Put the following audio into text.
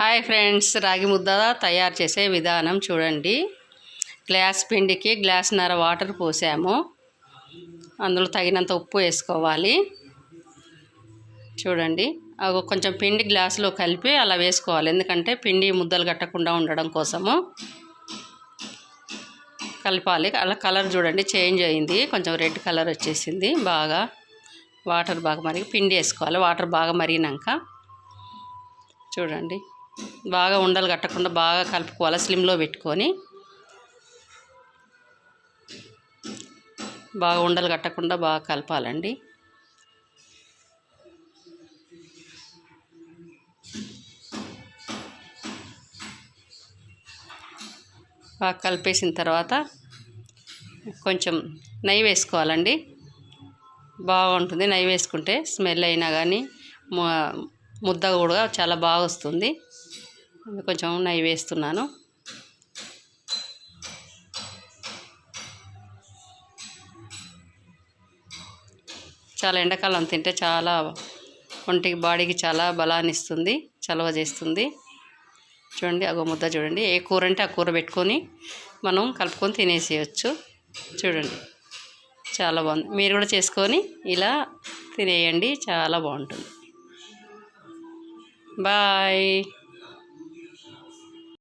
Hi friends రాగి ముద్ద తయారు చేసే విధానం చూడండి. గ్లాస్ పిండికి గ్లాస్న్నర వాటర్ పోసాము. అందులో తగినంత ఉప్పు వేసుకోవాలి. చూడండి అవి కొంచెం పిండి గ్లాసులో కలిపి అలా వేసుకోవాలి. ఎందుకంటే పిండి ముద్దలు కట్టకుండా ఉండడం కోసము. కలపాలి. అలా కలర్ చూడండి చేంజ్ అయింది. కొంచెం రెడ్ కలర్ వచ్చేసింది. బాగా వాటర్ బాగా మరిగి పిండి వేసుకోవాలి. వాటర్ బాగా మరిగినాక చూడండి. బాగా ఉండలు కట్టకుండా బాగా కలుపుకోవాలి స్లిమ్లో పెట్టుకొని. బాగా ఉండలు కట్టకుండా బాగా కలపాలండి. బాగా కలిపేసిన తర్వాత కొంచెం నెయ్యి వేసుకోవాలండి. బాగుంటుంది నెయ్యి వేసుకుంటే స్మెల్ అయినా కానీ ముద్ద కూడా చాలా బాగా వస్తుంది. కొంచెం నెయ్యి వేస్తున్నాను. చాలా ఎండాకాలం తింటే చాలా ఒంటికి బాడీకి చాలా బలాన్ని ఇస్తుంది చలవ చేస్తుంది. చూడండి అగో ముద్ద చూడండి. ఏ కూర అంటే ఆ కూర పెట్టుకొని మనం కలుపుకొని తినేసేయచ్చు. చూడండి చాలా బాగుంది. మీరు కూడా చేసుకొని ఇలా తినేయండి చాలా బాగుంటుంది. బాయ్.